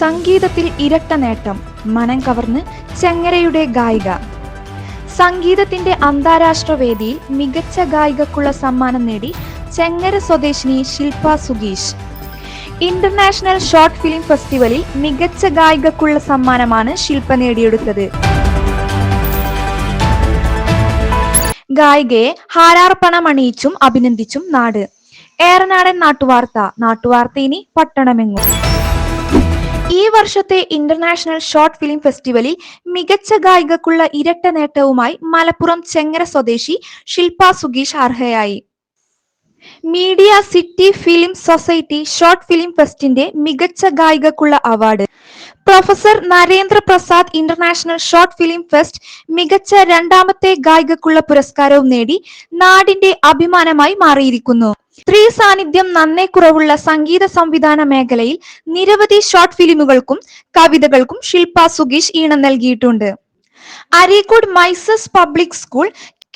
സംഗീതത്തിൽ ഇരട്ട നേട്ടം മനം കവർന്ന് ചെങ്ങരയുടെ ഗായിക. സംഗീതത്തിന്റെ അന്താരാഷ്ട്ര വേദിയിൽ മികച്ച ഗായികക്കുള്ള സമ്മാനം നേടി ചെങ്ങര സ്വദേശിനി ശില്പ സുഗീഷ്. ഇന്റർനാഷണൽ ഷോർട്ട് ഫിലിം ഫെസ്റ്റിവലിൽ മികച്ച ഗായികക്കുള്ള സമ്മാനമാണ് ശില്പ നേടിയെടുത്തത്. ഗായികയെ ഹാരാർപ്പണം അണിയിച്ചും അഭിനന്ദിച്ചും നാട്. ഏറനാടൻ നാട്ടുവാർത്ത നാട്ടുവാർത്ത ഇനി പട്ടണമെങ്ങും. ഈ വർഷത്തെ ഇന്റർനാഷണൽ ഷോർട്ട് ഫിലിം ഫെസ്റ്റിവലിൽ മികച്ച ഗായികക്കുള്ള ഇരട്ട നേട്ടവുമായി മലപ്പുറം ചെങ്ങര സ്വദേശി ശില്പ സുഗീഷ് അർഹയായി. Media city film society short film ഫെസ്റ്റിന്റെ മികച്ച ഗായികക്കുള്ള award. Professor Narendra Prasad international short film fest മികച്ച രണ്ടാമത്തെ ഗായികക്കുള്ള പുരസ്കാരവും നേടി നാടിന്റെ അഭിമാനമായി മാറിയിരിക്കുന്നു. സ്ത്രീ സാന്നിധ്യം നന്നേ കുറവുള്ള സംഗീത സംവിധാന മേഖലയിൽ നിരവധി ഷോർട്ട് ഫിലിമുകൾക്കും കവിതകൾക്കും ശില്പ സുഗീഷ് ഈണം നൽകിയിട്ടുണ്ട്. Areekode Mises public school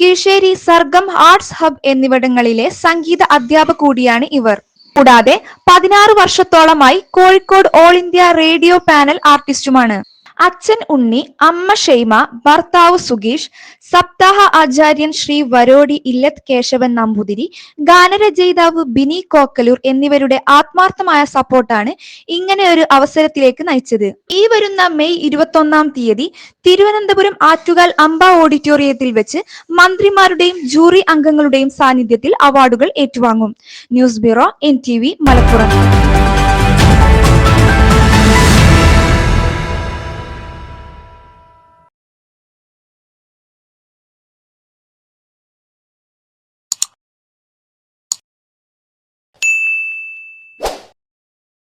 Kizhissery Sargam arts hub എന്നിവിടങ്ങളിലെ സംഗീത അധ്യാപക കൂടിയാണ് ഇവർ. കൂടാതെ പതിനാറ് വർഷത്തോളമായി Kozhikode all India radio panel ആർട്ടിസ്റ്റുമാണ്. അച്ഛൻ ഉണ്ണി അമ്മ ഷെയ്മ ഭർത്താവ് സുഗീഷ് സപ്താഹ ആചാര്യൻ ശ്രീ വരോടി ഇല്ലത്ത് കേശവൻ നമ്പൂതിരി ഗാനരചയിതാവ് ബിനി കോക്കലൂർ എന്നിവരുടെ ആത്മാർത്ഥമായ സപ്പോർട്ടാണ് ഇങ്ങനെ ഒരു അവസരത്തിലേക്ക് നയിച്ചത്. ഈ വരുന്ന മെയ് ഇരുപത്തൊന്നാം തീയതി തിരുവനന്തപുരം ആറ്റുകാൽ അമ്പ ഓഡിറ്റോറിയത്തിൽ വെച്ച് മന്ത്രിമാരുടെയും ജൂറി അംഗങ്ങളുടെയും സാന്നിധ്യത്തിൽ അവാർഡുകൾ ഏറ്റുവാങ്ങും. News bureau N T Malappuram.